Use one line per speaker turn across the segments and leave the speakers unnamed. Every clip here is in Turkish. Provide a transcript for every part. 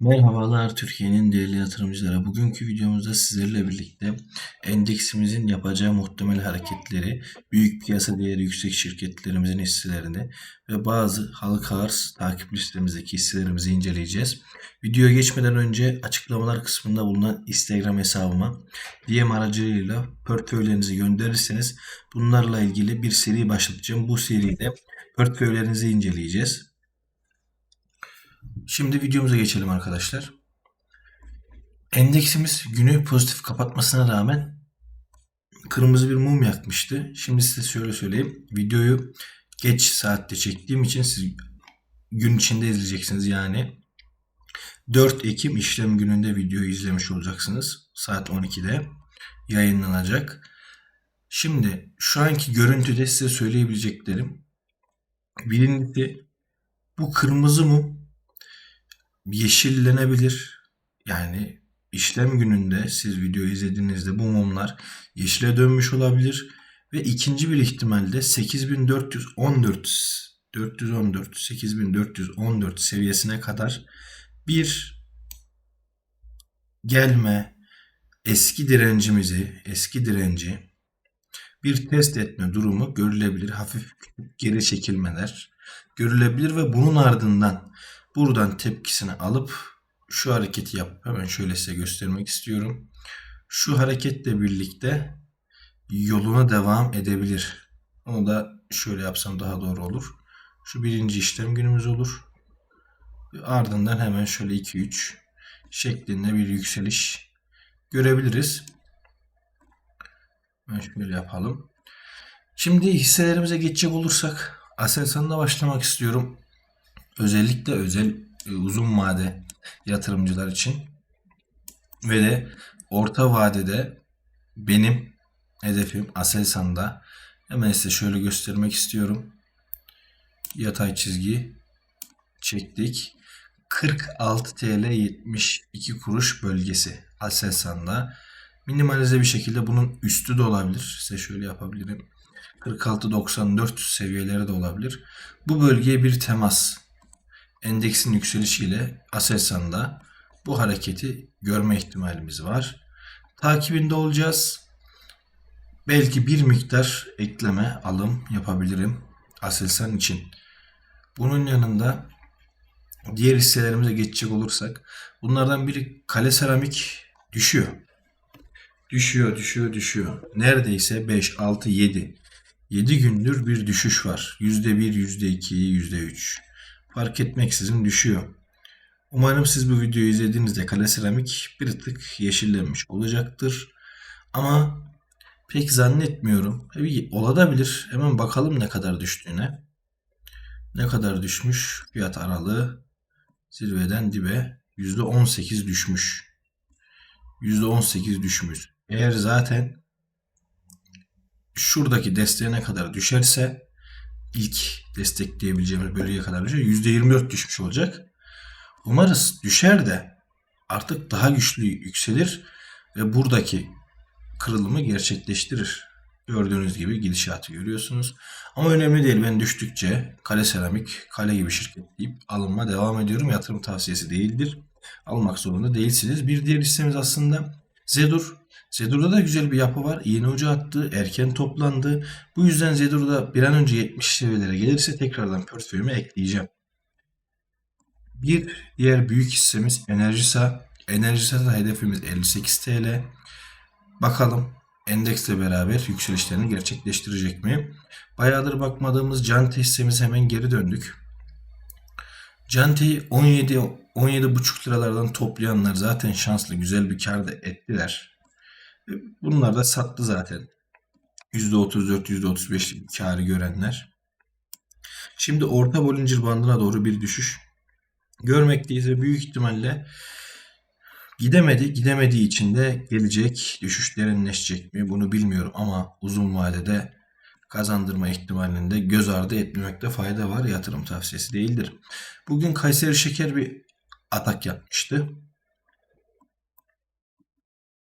Merhabalar Türkiye'nin değerli yatırımcıları. Bugünkü videomuzda sizlerle birlikte endeksimizin yapacağı muhtemel hareketleri, büyük piyasa değeri yüksek şirketlerimizin hisselerini ve bazı halka arz takip listemizdeki hisselerimizi inceleyeceğiz. Videoya geçmeden önce açıklamalar kısmında bulunan Instagram hesabıma DM aracılığıyla portföylerinizi gönderirseniz bunlarla ilgili bir seri başlatacağım. Bu seride portföylerinizi inceleyeceğiz. Şimdi videomuza geçelim arkadaşlar. Endeksimiz günü pozitif kapatmasına rağmen kırmızı bir mum yakmıştı. Şimdi size şöyle söyleyeyim. Videoyu geç saatte çektiğim için siz gün içinde izleyeceksiniz. Yani 4 Ekim işlem gününde videoyu izlemiş olacaksınız. Saat 12'de yayınlanacak. Şimdi şu anki görüntüde size söyleyebileceklerim. Birincisi bu kırmızı mum yeşillenebilir. Yani işlem gününde siz video izlediğinizde bu mumlar yeşile dönmüş olabilir. Ve ikinci bir ihtimalde 8414 414 8414 seviyesine kadar bir gelme eski direncimizi eski direnci bir test etme durumu görülebilir. Hafif geri çekilmeler görülebilir ve bunun ardından Buradan tepkisini alıp şu hareketi yap. Hemen şöyle size göstermek istiyorum. Şu hareketle birlikte yoluna devam edebilir. Onu da şöyle yapsam daha doğru olur. Şu birinci işlem günümüz olur. Ardından hemen şöyle 2-3 şeklinde bir yükseliş görebiliriz. Şöyle yapalım. Şimdi hisselerimize geçecek olursak Aselsan'la başlamak istiyorum özellikle özel e, uzun vade yatırımcılar için ve de orta vadede benim hedefim Aselsan'da hemen size şöyle göstermek istiyorum. Yatay çizgi çektik. 46 TL 72 kuruş bölgesi Aselsan'da. Minimalize bir şekilde bunun üstü de olabilir. Size şöyle yapabilirim. 46-94 seviyeleri de olabilir. Bu bölgeye bir temas endeksin yükselişiyle Aselsan'da bu hareketi görme ihtimalimiz var. Takibinde olacağız. Belki bir miktar ekleme alım yapabilirim Aselsan için. Bunun yanında diğer hisselerimize geçecek olursak bunlardan biri kale seramik düşüyor. Düşüyor, düşüyor, düşüyor. Neredeyse 5, 6, 7. 7 gündür bir düşüş var. %1, %2, %3 fark etmeksizin düşüyor. Umarım siz bu videoyu izlediğinizde kale seramik bir tık yeşillenmiş olacaktır. Ama pek zannetmiyorum. Tabii olabilir. Hemen bakalım ne kadar düştüğüne. Ne kadar düşmüş? Fiyat aralığı zirveden dibe %18 düşmüş. %18 düşmüş. Eğer zaten şuradaki desteğe ne kadar düşerse ilk destekleyebileceğimiz bölgeye kadar düşer. %24 düşmüş olacak. Umarız düşer de artık daha güçlü yükselir ve buradaki kırılımı gerçekleştirir. Gördüğünüz gibi gidişatı görüyorsunuz. Ama önemli değil. Ben düştükçe kale seramik, kale gibi şirket deyip alınma devam ediyorum. Yatırım tavsiyesi değildir. Almak zorunda değilsiniz. Bir diğer listemiz aslında Zedur. Zedur'da da güzel bir yapı var. Yeni ucu attı. Erken toplandı. Bu yüzden Zedur'da bir an önce 70 seviyelere gelirse tekrardan portföyüme ekleyeceğim. Bir diğer büyük hissemiz Enerjisa. Enerjisa'da hedefimiz 58 TL. Bakalım endeksle beraber yükselişlerini gerçekleştirecek mi? Bayağıdır bakmadığımız Cante hissemiz hemen geri döndük. Cante'yi 17 17,5 liralardan toplayanlar zaten şanslı güzel bir kar da ettiler. Bunlar da sattı zaten. %34, %35 karı görenler. Şimdi orta Bollinger bandına doğru bir düşüş görmekteyiz ve büyük ihtimalle gidemedi. Gidemediği için de gelecek düşüş derinleşecek mi bunu bilmiyorum ama uzun vadede kazandırma ihtimalinde göz ardı etmemekte fayda var. Yatırım tavsiyesi değildir. Bugün Kayseri Şeker bir atak yapmıştı.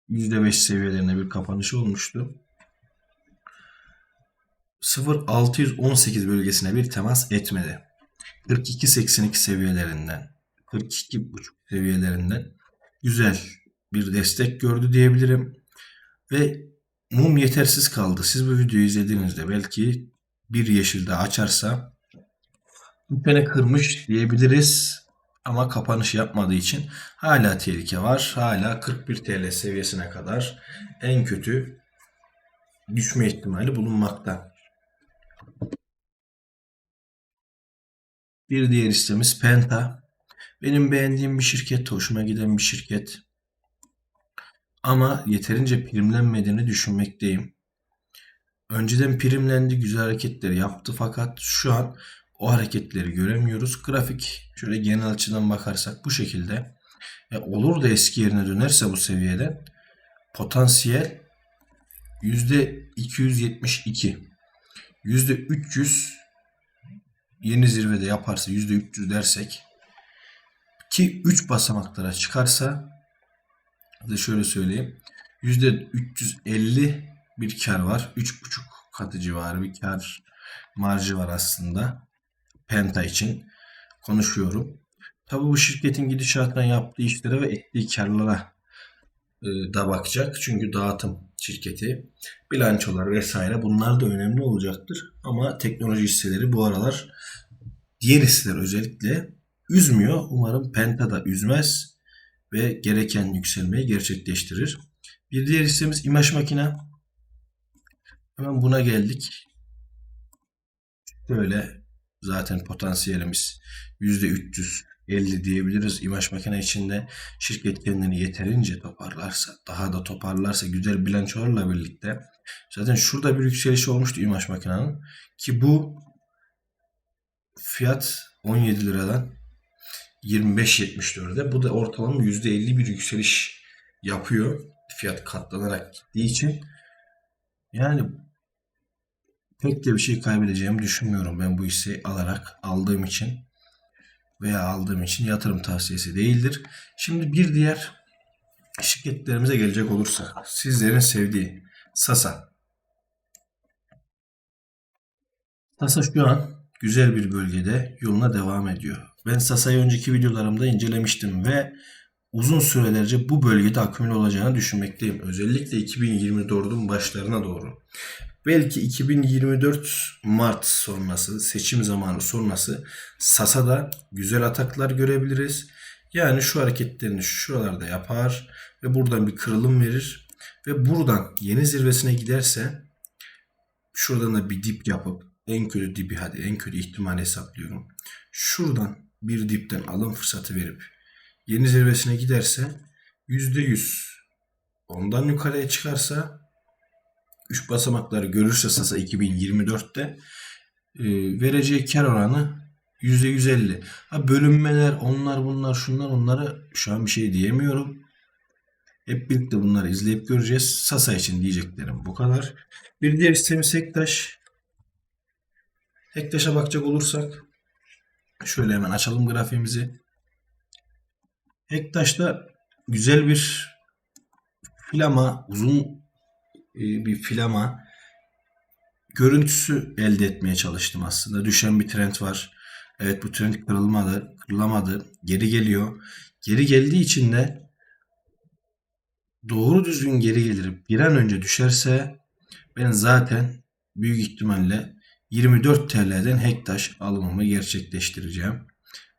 %5 seviyelerine bir kapanış olmuştu. 0.618 bölgesine bir temas etmedi. 42.82 seviyelerinden 42,5 seviyelerinden güzel bir destek gördü diyebilirim. Ve mum yetersiz kaldı. Siz bu videoyu izlediğinizde belki bir yeşil daha açarsa bu pene kırmış diyebiliriz. Ama kapanış yapmadığı için hala tehlike var. Hala 41 TL seviyesine kadar en kötü düşme ihtimali bulunmakta. Bir diğer hissemiz Penta. Benim beğendiğim bir şirket, hoşuma giden bir şirket. Ama yeterince primlenmediğini düşünmekteyim. Önceden primlendi, güzel hareketleri yaptı fakat şu an o hareketleri göremiyoruz. Grafik şöyle genel açıdan bakarsak bu şekilde. E, olur da eski yerine dönerse bu seviyeden potansiyel %272 %300 yeni zirvede yaparsa %300 dersek ki 3 basamaklara çıkarsa da şöyle söyleyeyim %350 bir kar var. 3,5 katı civarı bir kar marjı var aslında. Penta için konuşuyorum. Tabii bu şirketin gidişatından yaptığı işlere ve ettiği karlara e, da bakacak. Çünkü dağıtım şirketi, bilançolar vesaire bunlar da önemli olacaktır. Ama teknoloji hisseleri bu aralar diğer hisseler özellikle üzmüyor. Umarım Penta da üzmez ve gereken yükselmeyi gerçekleştirir. Bir diğer hissemiz imaj makine. Hemen buna geldik. Böyle zaten potansiyelimiz %350 diyebiliriz. İmaj makine içinde şirket kendini yeterince toparlarsa, daha da toparlarsa güzel bilançolarla birlikte zaten şurada bir yükseliş olmuştu imaj makinenin ki bu fiyat 17 liradan 25.74'de. Bu da ortalama %50 bir yükseliş yapıyor. Fiyat katlanarak gittiği için. Yani pek de bir şey kaybedeceğimi düşünmüyorum ben bu hisseyi alarak aldığım için veya aldığım için yatırım tavsiyesi değildir. Şimdi bir diğer şirketlerimize gelecek olursa sizlerin sevdiği Sasa. Sasa şu an güzel bir bölgede yoluna devam ediyor. Ben Sasa'yı önceki videolarımda incelemiştim ve uzun sürelerce bu bölgede akümül olacağını düşünmekteyim. Özellikle 2024'ün başlarına doğru. Belki 2024 Mart sonrası, seçim zamanı sonrası Sasa'da güzel ataklar görebiliriz. Yani şu hareketlerini şuralarda yapar ve buradan bir kırılım verir. Ve buradan yeni zirvesine giderse şuradan da bir dip yapıp en kötü dibi hadi en kötü ihtimal hesaplıyorum. Şuradan bir dipten alım fırsatı verip yeni zirvesine giderse %100 ondan yukarıya çıkarsa 3 basamakları görürse Sasa 2024'te e, vereceği kar oranı %150. Ha bölünmeler onlar bunlar şunlar onları şu an bir şey diyemiyorum. Hep birlikte bunları izleyip göreceğiz. Sasa için diyeceklerim bu kadar. Bir diğer sistemi Sektaş. Sektaş'a bakacak olursak şöyle hemen açalım grafiğimizi. Hektaş'ta güzel bir filama, uzun bir filama görüntüsü elde etmeye çalıştım aslında. Düşen bir trend var. Evet bu trend kırılmadı, kırılamadı. Geri geliyor. Geri geldiği için de doğru düzgün geri gelir. Bir an önce düşerse ben zaten büyük ihtimalle 24 TL'den Hektaş alımımı gerçekleştireceğim.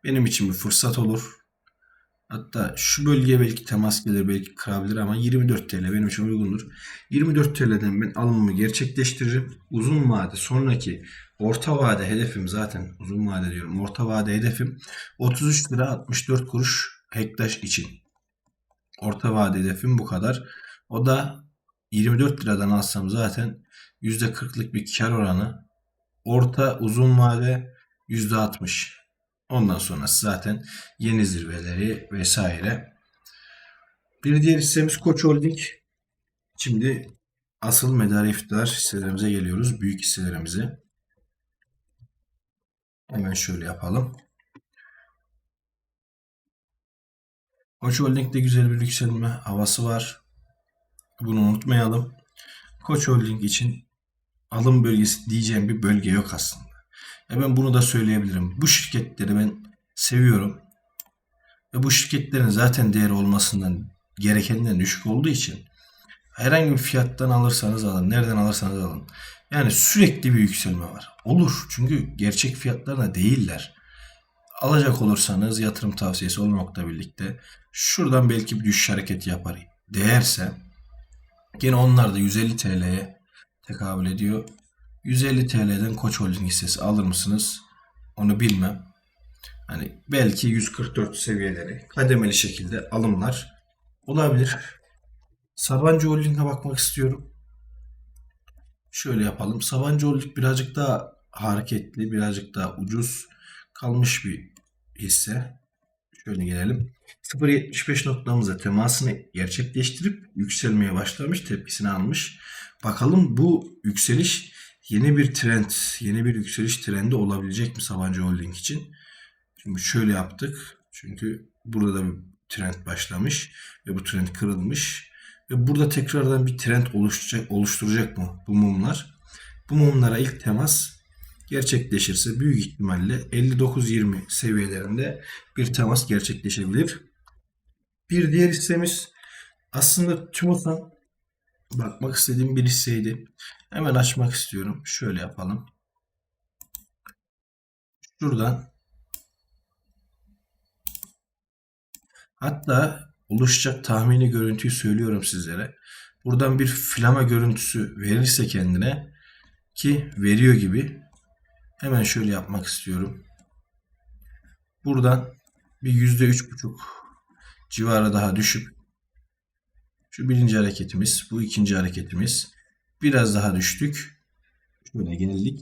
Benim için bir fırsat olur. Hatta şu bölgeye belki temas gelir, belki kırabilir ama 24 TL benim için uygundur. 24 TL'den ben alımımı gerçekleştiririm. Uzun vade sonraki orta vade hedefim zaten uzun vade diyorum. Orta vade hedefim 33 lira 64 kuruş Hektaş için. Orta vade hedefim bu kadar. O da 24 liradan alsam zaten %40'lık bir kar oranı. Orta uzun vade %60. Ondan sonrası zaten yeni zirveleri vesaire. Bir diğer hissemiz Koç Holding. Şimdi asıl medar iftidar hisselerimize geliyoruz. Büyük hisselerimize. Hemen şöyle yapalım. Koç Holding'de güzel bir yükselme havası var. Bunu unutmayalım. Koç Holding için alım bölgesi diyeceğim bir bölge yok aslında. E ben bunu da söyleyebilirim. Bu şirketleri ben seviyorum. ve bu şirketlerin zaten değeri olmasından gerekeninden düşük olduğu için herhangi bir fiyattan alırsanız alın, nereden alırsanız alın. Yani sürekli bir yükselme var. Olur çünkü gerçek fiyatlarına değiller. Alacak olursanız yatırım tavsiyesi olmakla birlikte şuradan belki bir düşüş hareketi yapar. Değerse Yine onlar da 150 TL'ye tekabül ediyor. 150 TL'den Koç Holding hissesi alır mısınız? Onu bilmem. Hani belki 144 seviyeleri kademeli şekilde alımlar olabilir. Sabancı Holding'e bakmak istiyorum. Şöyle yapalım. Sabancı Holding birazcık daha hareketli, birazcık daha ucuz kalmış bir hisse. Şöyle gelelim. 0.75 noktamıza temasını gerçekleştirip yükselmeye başlamış, tepkisini almış. Bakalım bu yükseliş yeni bir trend, yeni bir yükseliş trendi olabilecek mi Sabancı Holding için? Şimdi şöyle yaptık. Çünkü burada da bir trend başlamış ve bu trend kırılmış. Ve burada tekrardan bir trend oluşturacak, oluşturacak mı bu mumlar? Bu mumlara ilk temas gerçekleşirse büyük ihtimalle 59-20 seviyelerinde bir temas gerçekleşebilir. Bir diğer hissemiz aslında TÜMOSAN bakmak istediğim bir hisseydi. Hemen açmak istiyorum. Şöyle yapalım. Şuradan hatta oluşacak tahmini görüntüyü söylüyorum sizlere. Buradan bir flama görüntüsü verirse kendine ki veriyor gibi hemen şöyle yapmak istiyorum. Buradan bir yüzde üç buçuk civarı daha düşüp şu birinci hareketimiz, bu ikinci hareketimiz biraz daha düştük. Şöyle geldik.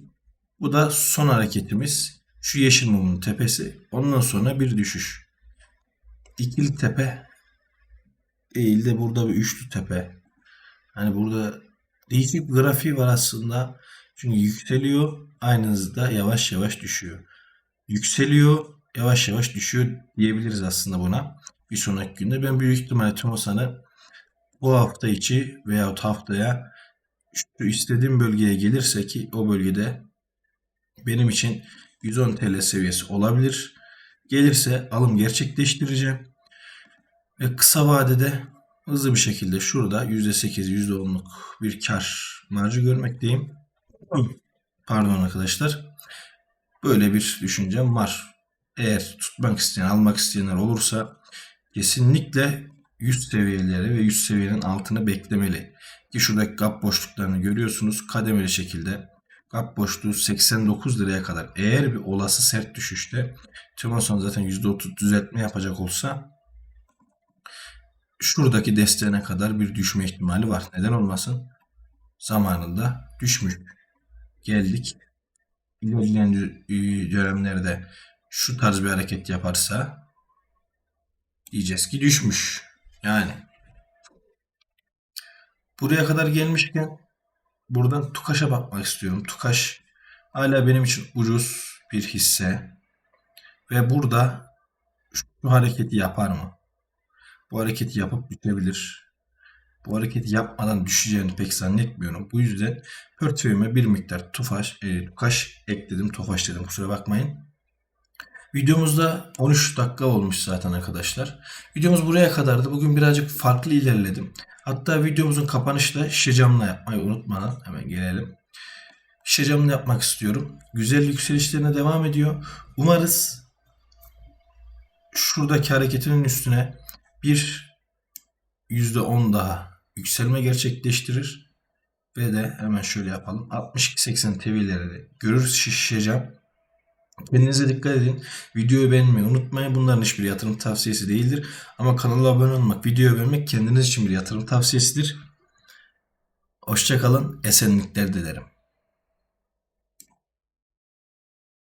Bu da son hareketimiz. Şu yeşil mumun tepesi. Ondan sonra bir düşüş. İkili tepe değil de burada bir üçlü tepe. Hani burada değişik bir grafiği var aslında. Çünkü yükseliyor aynı hızda yavaş yavaş düşüyor. Yükseliyor yavaş yavaş düşüyor diyebiliriz aslında buna bir sonraki günde. Ben büyük ihtimalle Timosan'ı bu hafta içi veyahut haftaya şu istediğim bölgeye gelirse ki o bölgede benim için 110 TL seviyesi olabilir. Gelirse alım gerçekleştireceğim. Ve kısa vadede hızlı bir şekilde şurada %8, %10'luk bir kar marjı görmekteyim. Pardon arkadaşlar. Böyle bir düşüncem var. Eğer tutmak isteyen, almak isteyenler olursa kesinlikle 100 seviyeleri ve 100 seviyenin altını beklemeli. Ki şuradaki gap boşluklarını görüyorsunuz. Kademeli şekilde gap boşluğu 89 liraya kadar. Eğer bir olası sert düşüşte Tümason zaten %30 düzeltme yapacak olsa şuradaki desteğine kadar bir düşme ihtimali var. Neden olmasın? Zamanında düşmüş. Geldik. İlerleyen dönemlerde şu tarz bir hareket yaparsa diyeceğiz ki düşmüş. Yani buraya kadar gelmişken buradan Tukaş'a bakmak istiyorum. Tukaş hala benim için ucuz bir hisse ve burada şu hareketi yapar mı? Bu hareketi yapıp bitebilir. Bu hareketi yapmadan düşeceğini pek zannetmiyorum. Bu yüzden portföyüme bir miktar tufaş, e, tukaş ekledim. Tofaş dedim kusura bakmayın. Videomuzda 13 dakika olmuş zaten arkadaşlar. Videomuz buraya kadardı. Bugün birazcık farklı ilerledim. Hatta videomuzun kapanışta şişe camla yapmayı unutmadan hemen gelelim. Şişe yapmak istiyorum. Güzel yükselişlerine devam ediyor. Umarız şuradaki hareketinin üstüne bir %10 daha yükselme gerçekleştirir. Ve de hemen şöyle yapalım. 62-80 TV'leri görürüz şişe cam. Kendinize dikkat edin. Videoyu beğenmeyi unutmayın. Bunların hiçbir yatırım tavsiyesi değildir. Ama kanala abone olmak, videoyu beğenmek kendiniz için bir yatırım tavsiyesidir. Hoşçakalın. Esenlikler dilerim.